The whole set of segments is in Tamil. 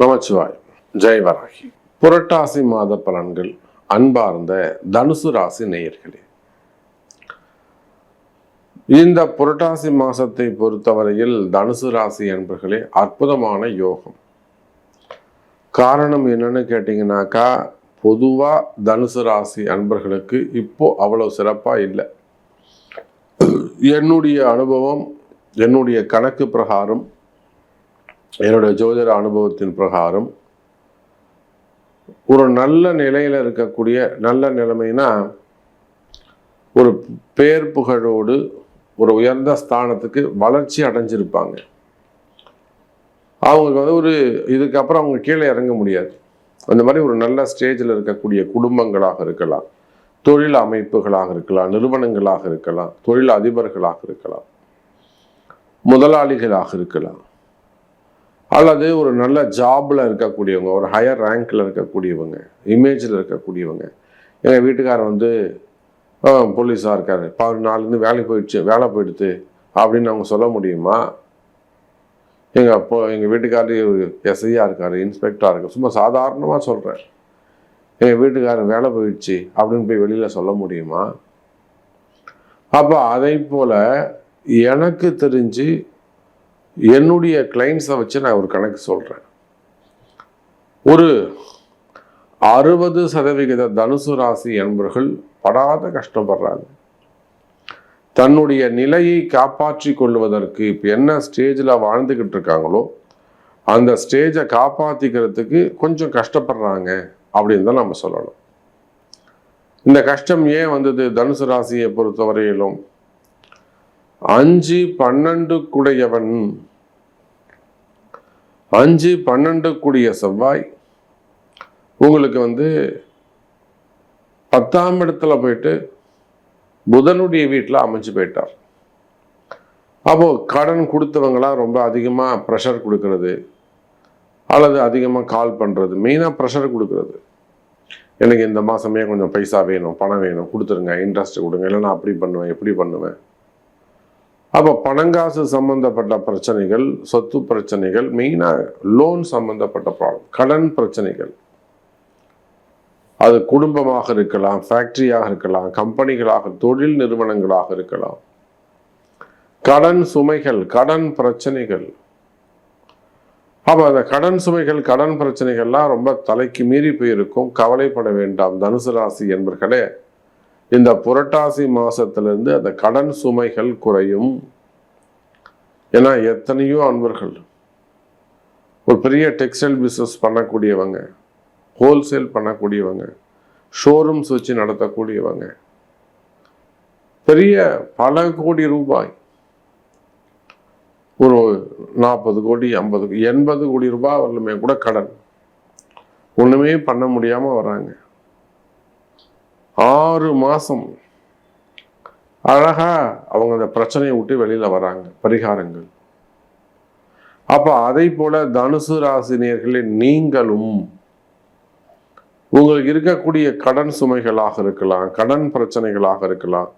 நமச்சிவாய் ஜெயவராகி புரட்டாசி மாத பலன்கள் அன்பார்ந்த தனுசு ராசி நேயர்களே. இந்த புரட்டாசி மாசத்தை பொறுத்தவரையில் தனுசு ராசி என்பர்களே அற்புதமான யோகம். காரணம் என்னன்னு கேட்டிங்கனாக்கா பொதுவாக தனுசு ராசி அன்பர்களுக்கு இப்போ அவ்வளவு சிறப்பாக இல்லை. என்னுடைய அனுபவம் என்னுடைய கணக்கு பிரகாரம் என்னுடைய ஜோதிட அனுபவத்தின் பிரகாரம் ஒரு நல்ல நிலையில் இருக்கக்கூடிய நல்ல நிலைமைனா ஒரு பேர் புகழோடு ஒரு உயர்ந்த ஸ்தானத்துக்கு வளர்ச்சி அடைஞ்சிருப்பாங்க. அவங்களுக்கு வந்து ஒரு இதுக்கப்புறம் அவங்க கீழே இறங்க முடியாது. அந்த மாதிரி ஒரு நல்ல ஸ்டேஜில் இருக்கக்கூடிய குடும்பங்களாக இருக்கலாம் தொழில் அமைப்புகளாக இருக்கலாம் நிறுவனங்களாக இருக்கலாம் தொழில் அதிபர்களாக இருக்கலாம் முதலாளிகளாக இருக்கலாம். அல்லது ஒரு நல்ல ஜாப்பில் இருக்கக்கூடியவங்க ஒரு ஹையர் ரேங்க்கில் இருக்கக்கூடியவங்க இமேஜில் இருக்கக்கூடியவங்க. எங்கள் வீட்டுக்காரர் வந்து போலீஸாக இருக்கார். பாரு நாலுலேருந்து வேலைக்கு போயிடுச்சு வேலை போயிடுது அப்படின்னு அவங்க சொல்ல முடியுமா? எங்கள் அப்போ எங்கள் வீட்டுக்காரர் எஸ்ஐயாக இருக்கார் இன்ஸ்பெக்டராக இருக்கார். சும்மா சாதாரணமாக சொல்கிறேன் எங்கள் வீட்டுக்காரர் வேலை போயிடுச்சு அப்படின்னு போய் வெளியில் சொல்ல முடியுமா? அப்போ அதை போல் எனக்கு தெரிஞ்சு என்னுடைய கிளைண்ட்ஸை வச்சு நான் ஒரு கணக்கு சொல்கிறேன் ஒரு அறுபது சதவிகித தனுசு ராசி என்பவர்கள் படாத கஷ்டப்படுறாங்க. தன்னுடைய நிலையை காப்பாற்றி கொள்வதற்கு இப்போ என்ன ஸ்டேஜில் வாழ்ந்துக்கிட்டு இருக்காங்களோ அந்த ஸ்டேஜை காப்பாற்றிக்கிறதுக்கு கொஞ்சம் கஷ்டப்படுறாங்க அப்படின்னு தான் நம்ம சொல்லணும். இந்த கஷ்டம் ஏன் வந்தது? தனுசு ராசியை பொறுத்தவரையிலும் அஞ்சு பன்னெண்டு குடையவன் அஞ்சு பன்னெண்டு கூடிய செவ்வாய். உங்களுக்கு வந்து பத்தாம் இடத்துல போயிட்டு புதனுடைய வீட்டில் அமைஞ்சு போயிட்டார். அப்போ கடன் கொடுத்தவங்களாம் ரொம்ப அதிகமாக ப்ரெஷர் கொடுக்கறது அல்லது அதிகமாக கால் பண்ணுறது மெயினாக ப்ரெஷர் கொடுக்கறது. எனக்கு இந்த மாதமே கொஞ்சம் பைசா வேணும் பணம் வேணும் கொடுத்துருங்க இன்ட்ரெஸ்ட் கொடுங்க இல்லைன்னா அப்படி பண்ணுவேன் எப்படி பண்ணுவேன். அப்போ பணங்காசு சம்பந்தப்பட்ட பிரச்சனைகள் சொத்து பிரச்சனைகள் மெயினாக லோன் சம்பந்தப்பட்ட ப்ராப்ளம் கடன் பிரச்சனைகள். அது குடும்பமாக இருக்கலாம் ஃபேக்டரியாக இருக்கலாம் கம்பெனிகளாக தொழில் நிறுவனங்களாக இருக்கலாம். கடன் சுமைகள் கடன் பிரச்சனைகள். அப்போ அந்த கடன் சுமைகள் கடன் பிரச்சனைகள்லாம் ரொம்ப தலைக்கு மீறி போயிருக்கும். கவலைப்பட வேண்டாம் தனுசு ராசி என்பர்களே. இந்த புரட்டாசி மாசத்திலிருந்து அந்த கடன் சுமைகள் குறையும். ஏன்னா எத்தனையோ அன்பர்கள் ஒரு பெரிய டெக்ஸ்டைல் பிஸ்னஸ் பண்ணக்கூடியவங்க ஹோல்சேல் பண்ணக்கூடியவங்க ஷோரூம்ஸ் வச்சு நடத்தக்கூடியவங்க பெரிய பல கோடி ரூபாய் ஒரு நாற்பது கோடி ஐம்பது எண்பது கோடி ரூபாய் வரலுமே கூட கடன். ஒன்றுமே பண்ண முடியாமல் வராங்க. ஆறு மாதம் அழகாக அவங்க அந்த பிரச்சனையை விட்டு வெளியில் வராங்க பரிகாரங்கள். அப்போ அதை போல தனுசு ராசினியர்களே நீங்களும் உங்களுக்கு இருக்கக்கூடிய கடன் சுமைகளாக இருக்கலாம் கடன் பிரச்சனைகளாக இருக்கலாம்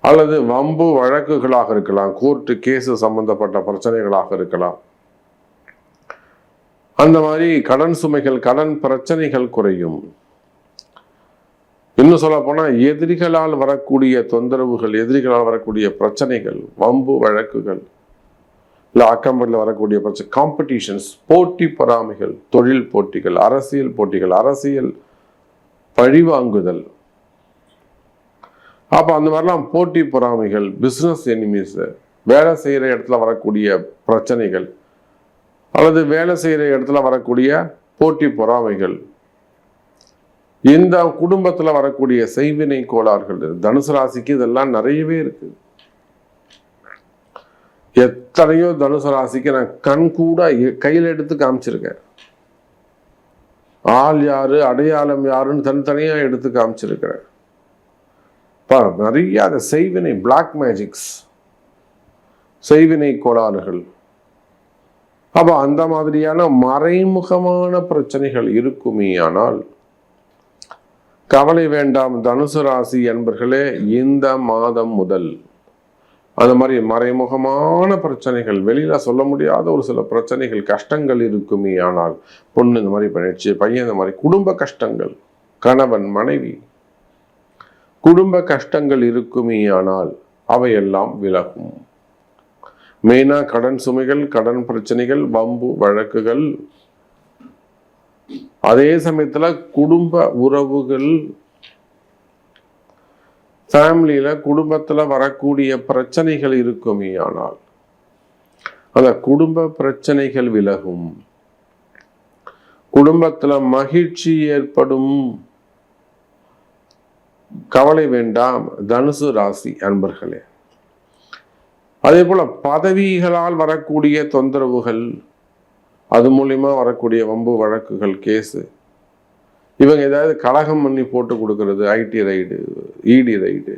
அல்லது வம்பு வழக்குகளாக இருக்கலாம் கோர்ட்டு கேஸு சம்பந்தப்பட்ட பிரச்சனைகளாக இருக்கலாம். அந்த மாதிரி கடன் சுமைகள் கடன் பிரச்சனைகள் குறையும். இன்னும் சொல்ல போனால் எதிரிகளால் வரக்கூடிய தொந்தரவுகள் எதிரிகளால் வரக்கூடிய பிரச்சனைகள் வம்பு வழக்குகள் இல்லை அக்கம்படியில் வரக்கூடிய பிரச்சனை காம்படிஷன்ஸ் போட்டி பொறாமைகள் தொழில் போட்டிகள் அரசியல் போட்டிகள் அரசியல் பழிவாங்குதல். அப்போ அந்த மாதிரிலாம் போட்டி பொறாமைகள் பிஸ்னஸ் எனிமீஸு வேலை செய்கிற இடத்துல வரக்கூடிய பிரச்சனைகள் அல்லது வேலை செய்கிற இடத்துல வரக்கூடிய போட்டி பொறாமைகள் இந்த குடும்பத்தில் வரக்கூடிய செய்வினை கோளாறுகள் தனுசு ராசிக்கு இதெல்லாம் நிறையவே இருக்கு. எத்தனையோ தனுசு ராசிக்கு நான் கண் கூட கையில் எடுத்து காமிச்சிருக்கேன். ஆள் யாரு அடையாளம் யாருன்னு தனித்தனியாக எடுத்து காமிச்சிருக்கிறேன். நிறைய அந்த செய்வினை பிளாக் மேஜிக்ஸ் செய்வினை கோளாறுகள். அப்போ அந்த மாதிரியான மறைமுகமான பிரச்சனைகள் இருக்குமே ஆனால் கவலை வேண்டாம் தனுசு ராசி என்பர்களே இந்த மாதம் முதல். அந்த மாதிரி மறைமுகமான பிரச்சனைகள் வெளியில சொல்ல முடியாத ஒரு சில பிரச்சனைகள் கஷ்டங்கள் இருக்குமே ஆனால் பொண்ணு இந்த மாதிரி பண்ணிடுச்சு பையன் இந்த மாதிரி குடும்ப கஷ்டங்கள் கணவன் மனைவி. குடும்ப கஷ்டங்கள் இருக்குமே ஆனால் அவையெல்லாம் விலகும். மெயினா கடன் சுமைகள் கடன் பிரச்சனைகள் வம்பு வழக்குகள் அதே சமயத்துல குடும்ப உறவுகள் ஃபேமிலியில குடும்பத்துல வரக்கூடிய பிரச்சனைகள் இருக்குமே ஆனால் அந்த குடும்ப பிரச்சனைகள் விலகும். குடும்பத்துல மகிழ்ச்சி ஏற்படும். கவலை வேண்டாம். தனுசு ராசி அன்பர்களே. அதே போல பதவிகளால் வரக்கூடிய தொந்தரவுகள் அது மூலிமா வரக்கூடிய வம்பு வழக்குகள் கேஸு. இவங்க ஏதாவது கலகம் பண்ணி போட்டு கொடுக்கறது ஐடி ரைடு இடி ரைடு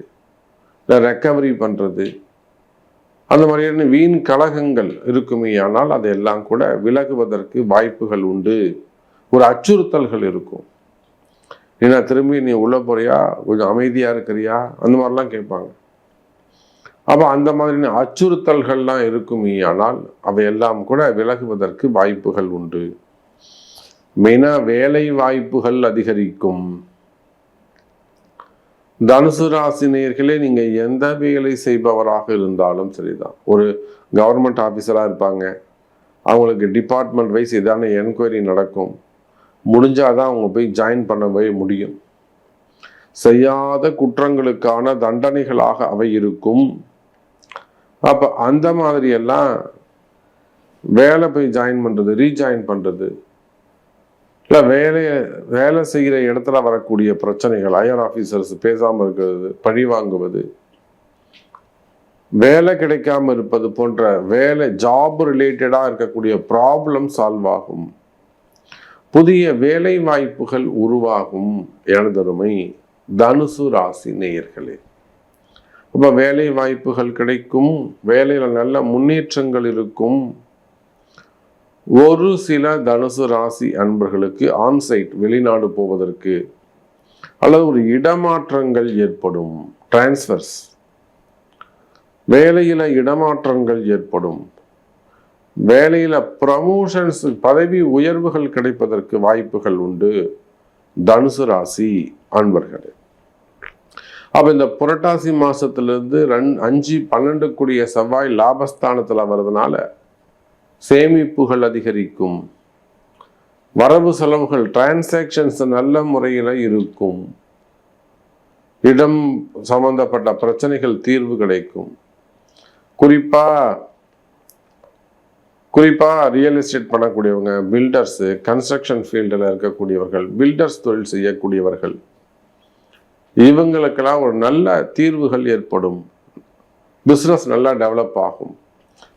இல்லை ரெக்கவரி பண்ணுறது அந்த மாதிரியான வீண் கலகங்கள் இருக்குமே ஆனால் அதையெல்லாம் கூட விலகுவதற்கு வாய்ப்புகள் உண்டு. ஒரு அச்சுறுத்தல்கள் இருக்கும். ஏன்னா திரும்பி நீ உள்ள போறியா? கொஞ்சம் அமைதியாக இருக்கிறியா? அந்த மாதிரிலாம் கேட்பாங்க. அப்போ அந்த மாதிரியான அச்சுறுத்தல்கள்லாம் இருக்குமே ஆனால் அவையெல்லாம் கூட விலகுவதற்கு வாய்ப்புகள் உண்டு. மெயினாக வேலை வாய்ப்புகள் அதிகரிக்கும். தனுசு ராசி நேயர்களே எந்த வேலை செய்பவராக இருந்தாலும் சரிதான். ஒரு கவர்மெண்ட் ஆஃபீஸராக இருப்பாங்க. அவங்களுக்கு டிபார்ட்மெண்ட் வைஸ் எதான என்கொயரி நடக்கும். முடிஞ்சாதான் அவங்க போய் ஜாயின் பண்ணவே முடியும். செய்யாத குற்றங்களுக்கான தண்டனைகளாக அவை இருக்கும். அப்போ அந்த மாதிரி எல்லாம் வேலை போய் ஜாயின் பண்ணுறது ரீஜாயின் பண்ணுறது இல்லை வேலையை வேலை செய்கிற இடத்துல வரக்கூடிய பிரச்சனைகள் ஹையர் ஆஃபீஸர்ஸ் பேசாமல் இருக்கிறது பழி வாங்குவது வேலை கிடைக்காம இருப்பது போன்ற வேலை ஜாப் ரிலேட்டடாக இருக்கக்கூடிய ப்ராப்ளம் சால்வ் ஆகும். புதிய வேலை வாய்ப்புகள் உருவாகும். எனதருமை தனுசு ராசி நேயர்களே. அப்போ வேலை வாய்ப்புகள் கிடைக்கும். வேலையில் நல்ல முன்னேற்றங்கள் இருக்கும். ஒரு சில தனுசு ராசி அன்பர்களுக்கு ஆன்சைட் வெளிநாடு போவதற்கு அல்லது ஒரு இடமாற்றங்கள் ஏற்படும். டிரான்ஸ்ஃபர்ஸ் வேலையில் இடமாற்றங்கள் ஏற்படும். வேலையில் ப்ரமோஷன்ஸ் பதவி உயர்வுகள் கிடைப்பதற்கு வாய்ப்புகள் உண்டு. தனுசு ராசி அன்பர்களே. அப்போ இந்த புரட்டாசி மாதத்துலேருந்து ரெண் அஞ்சு பன்னெண்டு கூடிய செவ்வாய் லாபஸ்தானத்தில் வர்றதுனால சேமிப்புகள் அதிகரிக்கும். வரவு செலவுகள் டிரான்சாக்ஷன்ஸ் நல்ல முறையில் இருக்கும். இடம் சம்பந்தப்பட்ட பிரச்சனைகள் தீர்வு கிடைக்கும். குறிப்பாக குறிப்பாக ரியல் எஸ்டேட் பண்ணக்கூடியவங்க பில்டர்ஸு கன்ஸ்ட்ரக்ஷன் ஃபீல்டில் இருக்கக்கூடியவர்கள் பில்டர்ஸ் தொழில் செய்யக்கூடியவர்கள் இவங்களுக்கெல்லாம் ஒரு நல்ல தீர்வுகள் ஏற்படும். பிஸ்னஸ் நல்லா டெவலப் ஆகும்.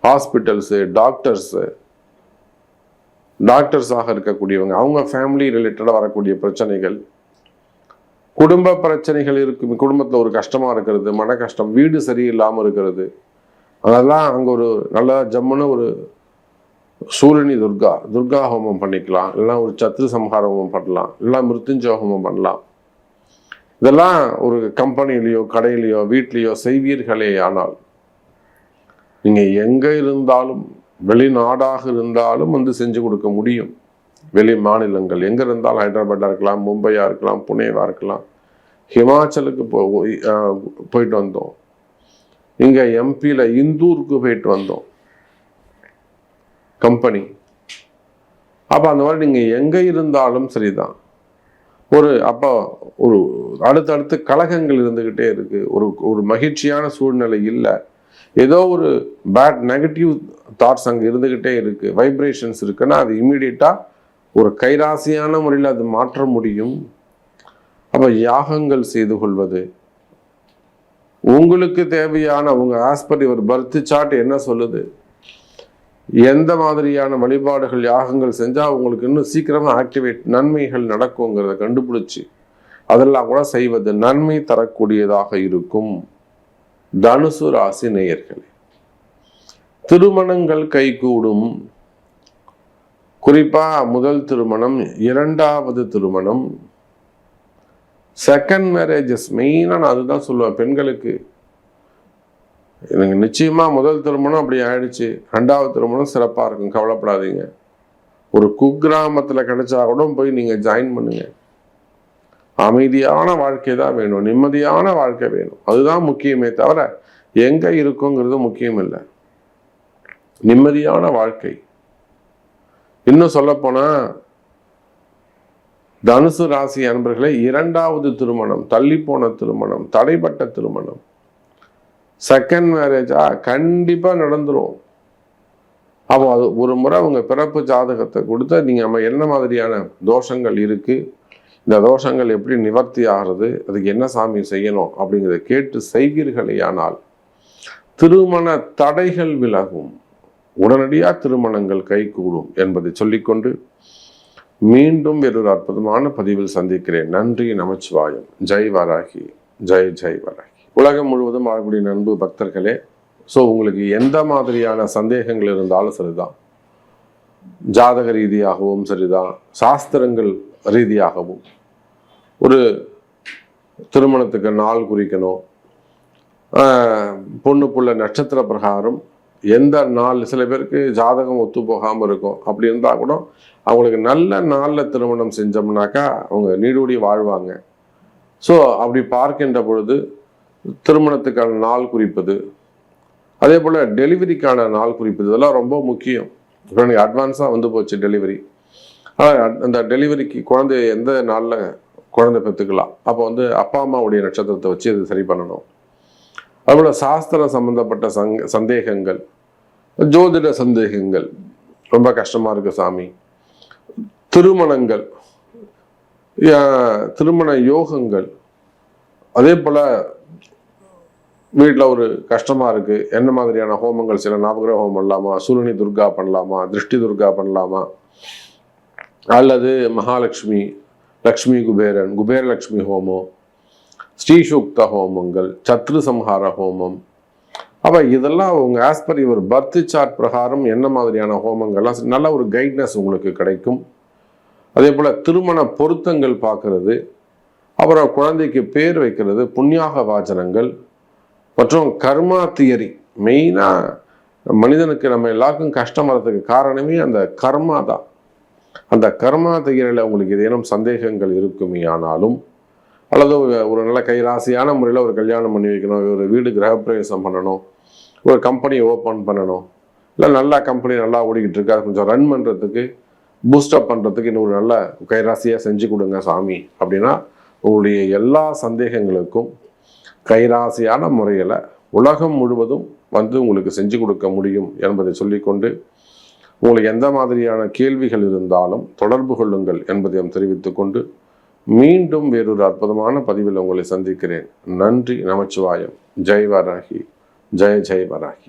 ஹாஸ்பிட்டல்ஸு டாக்டர்ஸு டாக்டர்ஸாக இருக்கக்கூடியவங்க அவங்க ஃபேமிலி ரிலேட்டடாக வரக்கூடிய பிரச்சனைகள். குடும்ப பிரச்சனைகள் இருக்கும். குடும்பத்தில் ஒரு கஷ்டமாக இருக்கிறது மன கஷ்டம் வீடு சரியில்லாமல் இருக்கிறது. அதெல்லாம் அங்கே ஒரு நல்ல ஜம்முன்னு ஒரு சூரியனி துர்கா துர்கா ஹோமம் பண்ணிக்கலாம். இல்லைன்னா ஒரு சத்ரு சம்ஹார ஹோமம் பண்ணலாம். இல்லைன்னா மிருத்துஞ்ச ஹோமம் பண்ணலாம். இதெல்லாம் ஒரு கம்பெனிலேயோ கடையிலையோ வீட்லேயோ செய்வீர்களே ஆனால் நீங்கள் எங்கே இருந்தாலும் வெளிநாடாக இருந்தாலும் வந்து செஞ்சு கொடுக்க முடியும். வெளி மாநிலங்கள் எங்கே இருந்தாலும் ஹைதராபாத்தாக இருக்கலாம் மும்பையாக இருக்கலாம் புனேவாக இருக்கலாம் ஹிமாச்சலுக்கு போ போயிட்டு வந்தோம். இங்கே எம்பியில் இந்தூருக்கு போயிட்டு வந்தோம். கம்பெனி. அப்போ அந்த மாதிரி நீங்கள் எங்கே இருந்தாலும் சரிதான். ஒரு அப்போ ஒரு அடுத்தடுத்து கழகங்கள் இருந்துக்கிட்டே இருக்குது ஒரு ஒரு மகிழ்ச்சியான சூழ்நிலை இல்லை. ஏதோ ஒரு பேட் நெகட்டிவ் தாட்ஸ் அங்கே இருந்துக்கிட்டே இருக்குது வைப்ரேஷன்ஸ் இருக்குன்னா அது இம்மிடியட்டாக ஒரு கைராசியான முறையில் அது மாற்ற முடியும். அப்போ யாகங்கள் செய்து கொள்வது. உங்களுக்கு தேவையான உங்கள் ஆஸ்பர் ஒரு பர்த் சார்ட் என்ன சொல்லுது? எந்த மாதிரியான வழிபாடுகள் யாகங்கள் செஞ்சால் உங்களுக்கு இன்னும் சீக்கிரமாக ஆக்டிவேட் நன்மைகள் நடக்குங்கிறத கண்டுபிடிச்சி அதெல்லாம் கூட செய்வது நன்மை தரக்கூடியதாக இருக்கும். தனுசு ராசி நேயர்களே திருமணங்கள் கைகூடும். குறிப்பாக முதல் திருமணம் இரண்டாவது திருமணம். செகண்ட் மேரேஜஸ் மெயினாக நான் அதுதான் சொல்லுவேன் பெண்களுக்கு எனக்கு நிச்சயமாக முதல் திருமணம் அப்படி ஆயிடுச்சு. ரெண்டாவது திருமணம் சிறப்பாக இருக்கும். கவலைப்படாதீங்க. ஒரு குக்கிராமத்தில் கிடைச்சா கூட போய் நீங்கள் ஜாயின் பண்ணுங்க. அமைதியான வாழ்க்கை தான் வேணும். நிம்மதியான வாழ்க்கை வேணும். அதுதான் முக்கியமே தவிர எங்கே இருக்குங்கிறது முக்கியம் இல்லை நிம்மதியான வாழ்க்கை. இன்னும் சொல்லப்போனால் தனுசு ராசி அன்பர்களே இரண்டாவது திருமணம் தள்ளி போன திருமணம் தடைப்பட்ட திருமணம். செகண்ட் மேரேஜா கண்டிப்பாக நடந்துடும் அப்போ அது ஒரு முறை அவங்க பிறப்பு ஜாதகத்தை கொடுத்து நீங்கள் நம்ம என்ன மாதிரியான தோஷங்கள் இருக்குது இந்த தோஷங்கள் எப்படி நிவர்த்தி ஆகிறது? அதுக்கு என்ன சாமி செய்யணும்? அப்படிங்கிறத கேட்டு செய்வீர்களேயானால் திருமண தடைகள் விலகும். உடனடியாக திருமணங்கள் கைகூடும் என்பதை சொல்லிக்கொண்டு மீண்டும் வேறொரு அற்புதமான பதிவில் சந்திக்கிறேன். நன்றி நமச்சிவாயம். ஜெய் வராகி. ஜெய் ஜெய் வராகி. உலகம் முழுவதும் வாழக்கூடிய நண்பு பக்தர்களே ஸோ உங்களுக்கு எந்த மாதிரியான சந்தேகங்கள் இருந்தாலும் சரிதான். ஜாதக ரீதியாகவும் சரிதான். சாஸ்திரங்கள் ரீதியாகவும். ஒரு திருமணத்துக்கு நாள் குறிக்கணும். பொண்ணு புள்ள நட்சத்திர பிரகாரம் எந்த நாள் சில பேருக்கு ஜாதகம் ஒத்து போகாமல் இருக்கும். அப்படி இருந்தால் கூட அவங்களுக்கு நல்ல நாளில் திருமணம் செஞ்சோம்னாக்கா அவங்க நீடூடி வாழ்வாங்க. ஸோ அப்படி பார்க்கின்ற பொழுது திருமணத்துக்கான நாள் குறிப்பது அதே போல் டெலிவரிக்கான நாள் குறிப்பது இதெல்லாம் ரொம்ப முக்கியம். இப்போ எனக்கு அட்வான்ஸாக வந்து போச்சு டெலிவரி. ஆனால் அந்த டெலிவரிக்கு குழந்தைய எந்த நாளில் குழந்தை பெற்றுக்கலாம்? அப்போ வந்து அப்பா அம்மாவுடைய நட்சத்திரத்தை வச்சு அது சரி பண்ணணும். அதுபோல் சாஸ்திரம் சம்மந்தப்பட்ட சங் சந்தேகங்கள் ஜோதிட சந்தேகங்கள் ரொம்ப கஷ்டமாக இருக்குது சாமி. திருமணங்கள் திருமண யோகங்கள் அதே போல் வீட்டில் ஒரு கஷ்டமாக இருக்குது என்ன மாதிரியான ஹோமங்கள் சில நவகிரக ஹோமம் பண்ணலாமா? சூரணி துர்கா பண்ணலாமா? திருஷ்டி துர்கா பண்ணலாமா? அல்லது மகாலட்சுமி லக்ஷ்மி குபேரன் குபேரலக்ஷ்மி ஹோமம் ஸ்ரீசூக்த ஹோமங்கள் சத்ரு சம்ஹார ஹோமம். அப்போ இதெல்லாம் அவங்க as per your birth chart பிரகாரம் என்ன மாதிரியான ஹோமங்கள்லாம் நல்ல ஒரு கைட்னஸ் உங்களுக்கு கிடைக்கும். அதே போல் திருமண பொருத்தங்கள் பார்க்கறது. அப்புறம் குழந்தைக்கு பேர் வைக்கிறது புண்ணியாக வாச்சனங்கள் மற்றும் கர்மா தியரி. மெயினாக மனிதனுக்கு நம்ம எல்லாருக்கும் கஷ்டம் வர்றதுக்கு காரணமே அந்த கர்மா தான். அந்த கர்மா தியரியில் உங்களுக்கு ஏதேனும் சந்தேகங்கள் இருக்குமே ஆனாலும் அல்லது ஒரு- ஒரு நல்ல கைராசியான முறையில் ஒரு கல்யாணம் பண்ணி வைக்கணும் ஒரு வீடு கிரகப்பிரவேசம் பண்ணணும் ஒரு கம்பெனி ஓப்பன் பண்ணணும் இல்லை நல்லா கம்பெனி நல்லா ஓடிக்கிட்டு இருக்கு அது கொஞ்சம் ரன் பண்ணுறதுக்கு பூஸ்டப் பண்ணுறதுக்கு இன்னும் ஒரு நல்ல கைராசியாக செஞ்சு கொடுங்க சாமி. அப்படின்னா உங்களுடைய எல்லா சந்தேகங்களுக்கும் கைராசியான முறையில் உலகம் முழுவதும் வந்து உங்களுக்கு செஞ்சு கொடுக்க முடியும் என்பதை சொல்லிக்கொண்டு உங்களுக்கு எந்த மாதிரியான கேள்விகள் இருந்தாலும் தொடர்பு கொள்ளுங்கள் என்பதையும் தெரிவித்துக்கொண்டு மீண்டும் வேறொரு அற்புதமான பதிவில் உங்களை சந்திக்கிறேன். நன்றி நமச்சிவாயம். ஜெய் வராகி ஜெய ஜெய் வராகி